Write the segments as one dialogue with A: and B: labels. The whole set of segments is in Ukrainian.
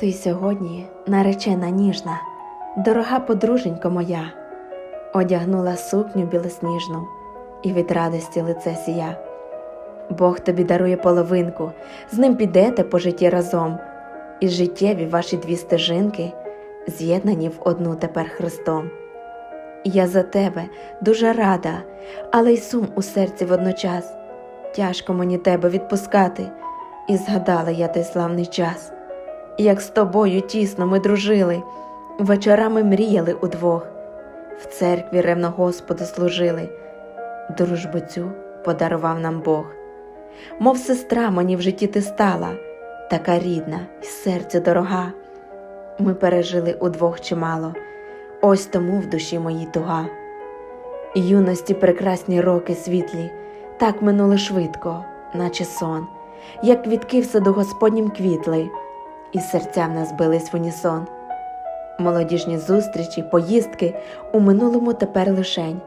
A: Ти сьогодні наречена ніжна, дорога подруженько моя, одягнула сукню білосніжну і від радості лице сія. Бог тобі дарує половинку, з ним підете по житті разом, і життєві ваші дві стежинки з'єднані в одну тепер Христом. Я за тебе дуже рада, але й сум у серці водночас. Тяжко мені тебе відпускати, і згадала я той славний час, як з тобою тісно ми дружили, вечорами мріяли удвох, в церкві ревно Господу служили, дружбу цю подарував нам Бог. Мов сестра мені в житті ти стала, така рідна й серцю дорога. Ми пережили удвох чимало, ось тому в душі моїй туга. Юності прекрасні роки світлі, так минули швидко, наче сон, як квітки в саду Господнім квітли, і серця в нас бились в унісон. Молодіжні зустрічі, поїздки у минулому тепер лишень.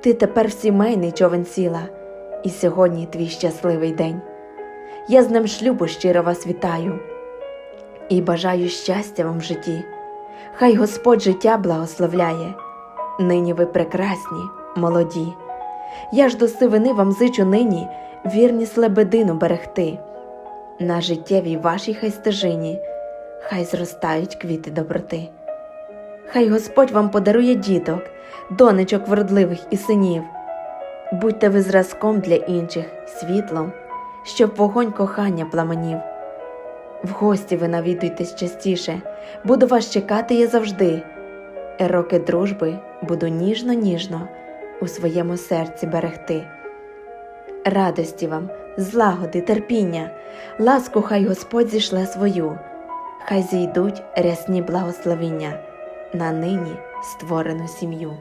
A: Ти тепер в сімейний човен сіла, і сьогодні твій щасливий день. Я з ним шлюбу щиро вас вітаю і бажаю щастя вам в житті. Хай Господь життя благословляє. Нині ви прекрасні, молоді. Я ж до сивини вам зичу нині вірність лебедину берегти. На життєвій вашій хай стежині, хай зростають квіти доброти. Хай Господь вам подарує діток, донечок вродливих і синів. Будьте ви зразком для інших, світлом, щоб вогонь кохання пламенів. В гості ви навідуйтесь частіше, буду вас чекати я завжди. Роки дружби буду ніжно-ніжно у своєму серці берегти. Радості вам, злагоди, терпіння, ласку хай Господь зійшле свою, хай зійдуть рясні благословення на нині створену сім'ю.